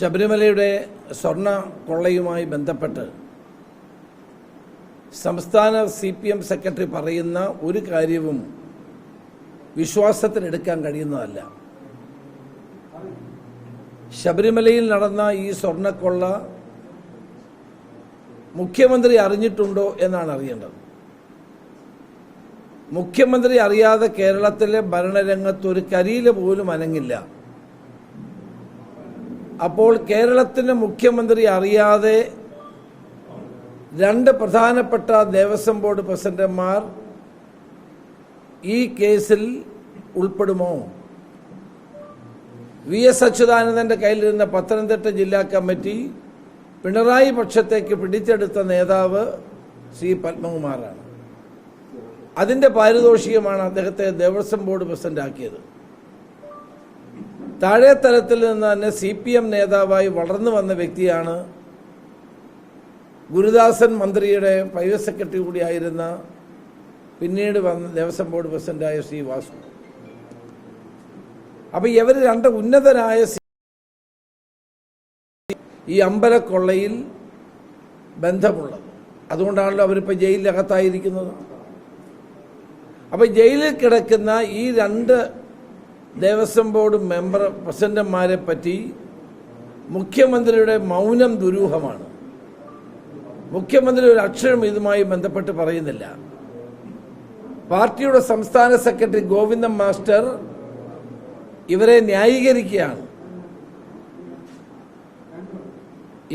ശബരിമലയുടെ സ്വർണ കൊള്ളയുമായി ബന്ധപ്പെട്ട് സംസ്ഥാന സി പി എം സെക്രട്ടറി പറയുന്ന ഒരു കാര്യവും വിശ്വാസത്തിനെടുക്കാൻ കഴിയുന്നതല്ല. ശബരിമലയിൽ നടന്ന ഈ സ്വർണക്കൊള്ള മുഖ്യമന്ത്രി അറിഞ്ഞിട്ടുണ്ടോ എന്നാണ് അറിയേണ്ടത്. മുഖ്യമന്ത്രി അറിയാതെ കേരളത്തിലെ ഭരണരംഗത്ത് ഒരു കരിയില പോലും അനങ്ങില്ല. അപ്പോൾ കേരളത്തിന്റെ മുഖ്യമന്ത്രി അറിയാതെ രണ്ട് പ്രധാനപ്പെട്ട ദേവസ്വം ബോർഡ് പ്രസിഡന്റുമാർ ഈ കേസിൽ ഉൾപ്പെടുമോ? വി എസ് അച്യുതാനന്ദന്റെ കയ്യിലിരുന്ന പത്തനംതിട്ട ജില്ലാ കമ്മിറ്റി പിണറായി പക്ഷത്തേക്ക് പിടിച്ചെടുത്ത നേതാവ് സി പത്മകുമാറാണ്. അതിന്റെ പാരിതോഷികമാണ് അദ്ദേഹത്തെ ദേവസ്വം ബോർഡ് പ്രസിഡന്റ് ആക്കിയത് താഴെ തലത്തിൽ നിന്ന് തന്നെ സി പി എം നേതാവായി വളർന്നു വന്ന വ്യക്തിയാണ് ഗുരുദാസൻ മന്ത്രിയുടെ പ്രൈവറ്റ് സെക്രട്ടറി കൂടിയായിരുന്ന പിന്നീട് വന്ന ദേവസ്വം ബോർഡ് പ്രസിഡന്റായ ശ്രീ വാസു. അപ്പൊ ഇവർ രണ്ട് ഉന്നതരായ ഈ അമ്പലക്കൊള്ളയിൽ ബന്ധമുള്ളത്. അതുകൊണ്ടാണല്ലോ അവരിപ്പോൾ ജയിലിനകത്തായിരിക്കുന്നത് അപ്പൊ ജയിലിൽ കിടക്കുന്ന ഈ രണ്ട് ദേവസ്വം ബോർഡ് മെമ്പർ പ്രസിഡന്റുമാരെ പറ്റി മുഖ്യമന്ത്രിയുടെ മൗനം ദുരൂഹമാണ്. മുഖ്യമന്ത്രി ഒരു അക്ഷരം ഇതുമായി ബന്ധപ്പെട്ട് പറയുന്നില്ല. പാർട്ടിയുടെ സംസ്ഥാന സെക്രട്ടറി ഗോവിന്ദൻ മാസ്റ്റർ ഇവരെ ന്യായീകരിക്കുകയാണ്.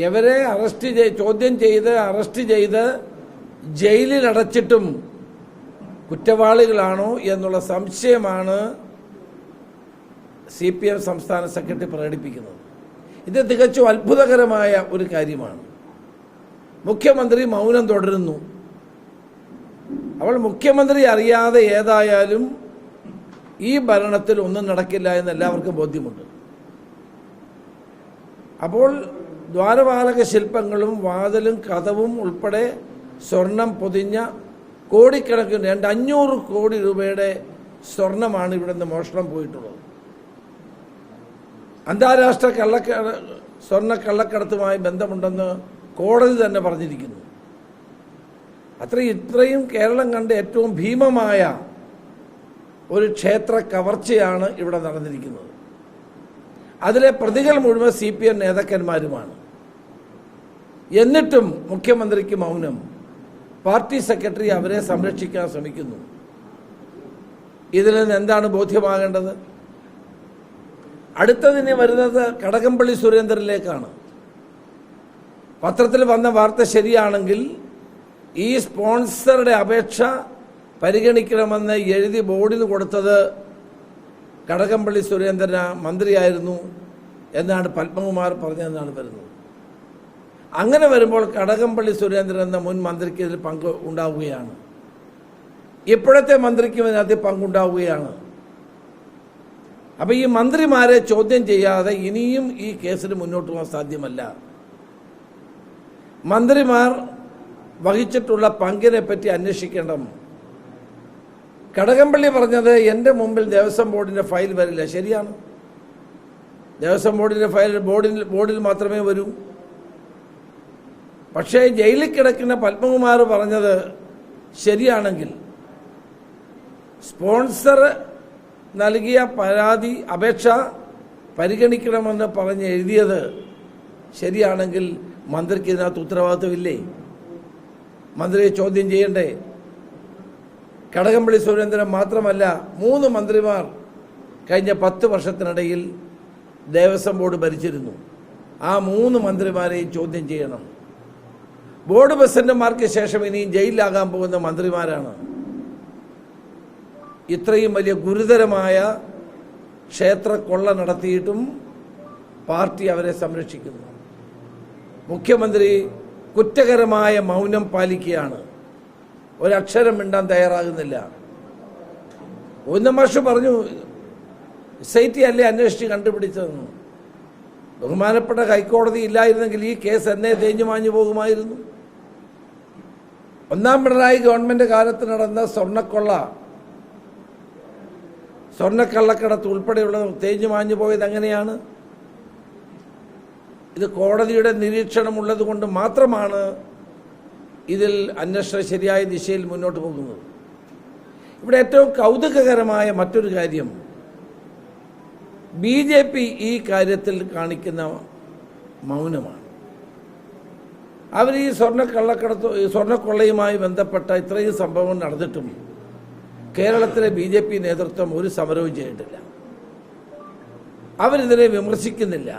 ഇവരെ അറസ്റ്റ് ചോദ്യം ചെയ്ത് അറസ്റ്റ് ചെയ്ത് ജയിലിൽ അടച്ചിട്ടും കുറ്റവാളികളാണോ എന്നുള്ള സംശയമാണ് സി പി എം സംസ്ഥാന സെക്രട്ടറി പ്രകടിപ്പിക്കുന്നത്. ഇത് തികച്ചും അത്ഭുതകരമായ ഒരു കാര്യമാണ്. മുഖ്യമന്ത്രി മൗനം തുടരുന്നു. അവൾ മുഖ്യമന്ത്രി അറിയാതെ ഏതായാലും ഈ ഭരണത്തിൽ ഒന്നും നടക്കില്ല എന്ന് എല്ലാവർക്കും ബോധ്യമുണ്ട്. അപ്പോൾ ദ്വാരപാലക ശില്പങ്ങളും വാതിലും കഥവും ഉൾപ്പെടെ സ്വർണം പൊതിഞ്ഞ കോടിക്കണക്കിന് രണ്ട് അഞ്ഞൂറ് കോടി രൂപയുടെ സ്വർണമാണ് ഇവിടെ നിന്ന് മോഷണം പോയിട്ടുള്ളത്. അന്താരാഷ്ട്ര കള്ളക്ക സ്വർണ കള്ളക്കടത്തുമായി ബന്ധമുണ്ടെന്ന് കോടതി തന്നെ പറഞ്ഞിരിക്കുന്നു. അത്ര ഇത്രയും കേരളം കണ്ട ഏറ്റവും ഭീമമായ ഒരു ക്ഷേത്ര കവർച്ചയാണ് ഇവിടെ നടന്നിരിക്കുന്നത്. അതിലെ പ്രതികൾ മുഴുവൻ സി പി എം നേതാക്കന്മാരുമാണ്. എന്നിട്ടും മുഖ്യമന്ത്രിക്ക് മൗനം. പാർട്ടി സെക്രട്ടറി അവരെ സംരക്ഷിക്കാൻ ശ്രമിക്കുന്നു. ഇതിൽ നിന്ന് എന്താണ് ബോധ്യമാകേണ്ടത്? അടുത്തതിന് വരുന്നത് കടകംപള്ളി സുരേന്ദ്രനിലേക്കാണ്. പത്രത്തിൽ വന്ന വാർത്ത ശരിയാണെങ്കിൽ ഈ സ്പോൺസറുടെ അപേക്ഷ പരിഗണിക്കണമെന്ന് എഴുതി ബോർഡിന് കൊടുത്തത് കടകംപള്ളി സുരേന്ദ്രൻ മന്ത്രിയായിരുന്നു എന്നാണ് പത്മകുമാർ പറഞ്ഞതെന്നാണ് വരുന്നത്. അങ്ങനെ വരുമ്പോൾ കടകംപള്ളി സുരേന്ദ്രൻ എന്ന മുൻ മന്ത്രിക്ക് ഇതിൽ പങ്ക് ഉണ്ടാവുകയാണ്. ഇപ്പോഴത്തെ മന്ത്രിക്കും ഇതിനകത്ത് പങ്കുണ്ടാവുകയാണ്. അപ്പൊ ഈ മന്ത്രിമാരെ ചോദ്യം ചെയ്യാതെ ഇനിയും ഈ കേസിന് മുന്നോട്ട് പോകാൻ സാധ്യമല്ല. മന്ത്രിമാർ വഹിച്ചിട്ടുള്ള പങ്കിനെ പറ്റി അന്വേഷിക്കണം കടകംപള്ളി പറഞ്ഞത് എന്റെ മുമ്പിൽ ദേവസ്വം ബോർഡിന്റെ ഫയൽ വരില്ല. ശരിയാണ്. ദേവസ്വം ബോർഡിന്റെ ഫയൽ ബോർഡിൽ ബോർഡിൽ മാത്രമേ വരൂ. പക്ഷേ ജയിലിൽ കിടക്കുന്ന പത്മകുമാർ പറഞ്ഞത് ശരിയാണെങ്കിൽ സ്പോൺസർ നൽകിയ പരാതി അപേക്ഷ പരിഗണിക്കണമെന്ന് പറഞ്ഞ് എഴുതിയത് ശരിയാണെങ്കിൽ മന്ത്രിക്ക് ഇതിനകത്ത് ഉത്തരവാദിത്വമില്ലേ? മന്ത്രിയെ ചോദ്യം ചെയ്യണ്ടേ? കടകംപള്ളി സുരേന്ദ്രൻ മാത്രമല്ല മൂന്ന് മന്ത്രിമാർ കഴിഞ്ഞ പത്ത് വർഷത്തിനിടയിൽ ദേവസ്വം ബോർഡ് ഭരിച്ചിരുന്നു. ആ മൂന്ന് മന്ത്രിമാരെയും ചോദ്യം ചെയ്യണം. ബോർഡ് പ്രസിഡന്റുമാർക്ക് ശേഷം ഇനിയും ജയിലിലാകാൻ പോകുന്ന മന്ത്രിമാരാണ്. ഇത്രയും വലിയ ഗുരുതരമായ ക്ഷേത്ര കൊള്ള നടത്തിയിട്ടും പാർട്ടി അവരെ സംരക്ഷിക്കുന്നു. മുഖ്യമന്ത്രി കുറ്റകരമായ മൗനം പാലിക്കുകയാണ്. ഒരക്ഷരം മിണ്ടാൻ തയ്യാറാകുന്നില്ല. ഒന്നും മാഷ് പറഞ്ഞു സൈറ്റി അല്ലേ അന്വേഷിച്ച് കണ്ടുപിടിച്ചതെന്ന്. ബഹുമാനപ്പെട്ട ഹൈക്കോടതി ഇല്ലായിരുന്നെങ്കിൽ ഈ കേസ് എന്നെ തേഞ്ഞു മാഞ്ഞു പോകുമായിരുന്നു. ഒന്നാം പിണറായി ഗവൺമെന്റ് കാലത്ത് നടന്ന സ്വർണക്കൊള്ള സ്വർണക്കള്ളക്കടത്ത് ഉൾപ്പെടെയുള്ള തേഞ്ഞു മാഞ്ഞു പോയത് എങ്ങനെയാണ് ഇത് കോടതിയുടെ നിരീക്ഷണമുള്ളത് കൊണ്ട് മാത്രമാണ് ഇതിൽ അന്വേഷണം ശരിയായ ദിശയിൽ മുന്നോട്ട് പോകുന്നത്. ഇവിടെ ഏറ്റവും കൗതുകകരമായ മറ്റൊരു കാര്യം ബി ജെ പി ഈ കാര്യത്തിൽ കാണിക്കുന്ന മൗനമാണ്. അവർ ഈ സ്വർണക്കള്ളക്കടത്ത് സ്വർണക്കൊള്ളയുമായി ബന്ധപ്പെട്ട ഇത്രയും സംഭവം നടന്നിട്ടും കേരളത്തിലെ ബി ജെ പി നേതൃത്വം ഒരു സമരവും ചെയ്തിട്ടില്ല. അവരിതിനെ വിമർശിക്കുന്നില്ല.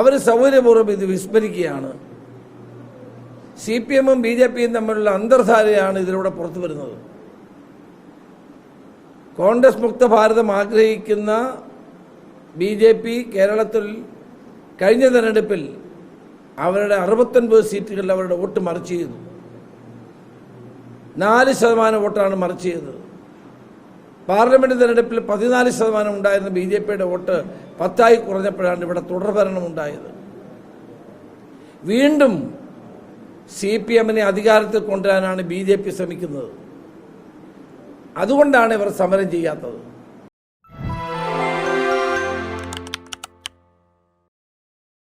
അവർ സൗകര്യപൂർവം ഇത് വിസ്മരിക്കുകയാണ്. സി പി എമ്മും ബി ജെ പിയും തമ്മിലുള്ള അന്തർധാരയാണ് ഇതിലൂടെ പുറത്തു വരുന്നത്. കോൺഗ്രസ് മുക്ത ഭാരതം ആഗ്രഹിക്കുന്ന ബി ജെ പി കേരളത്തിൽ കഴിഞ്ഞ തെരഞ്ഞെടുപ്പിൽ അവരുടെ അറുപത്തൊൻപത് സീറ്റുകളിൽ അവരുടെ വോട്ട് മറിച്ച് നാല് ശതമാനം വോട്ടാണ് മറിച്ച് ചെയ്തത് പാർലമെന്റ് തെരഞ്ഞെടുപ്പിൽ പതിനാല് ശതമാനം ഉണ്ടായിരുന്ന ബി ജെ പിയുടെ വോട്ട് പത്തായി കുറഞ്ഞപ്പോഴാണ് ഇവിടെ തുടർഭരണം ഉണ്ടായത്. വീണ്ടും സി പി എമ്മിനെ അധികാരത്തിൽ കൊണ്ടുവരാനാണ് ബി ജെ പി ശ്രമിക്കുന്നത്. അതുകൊണ്ടാണ് ഇവർ സമരം ചെയ്യാത്തത്.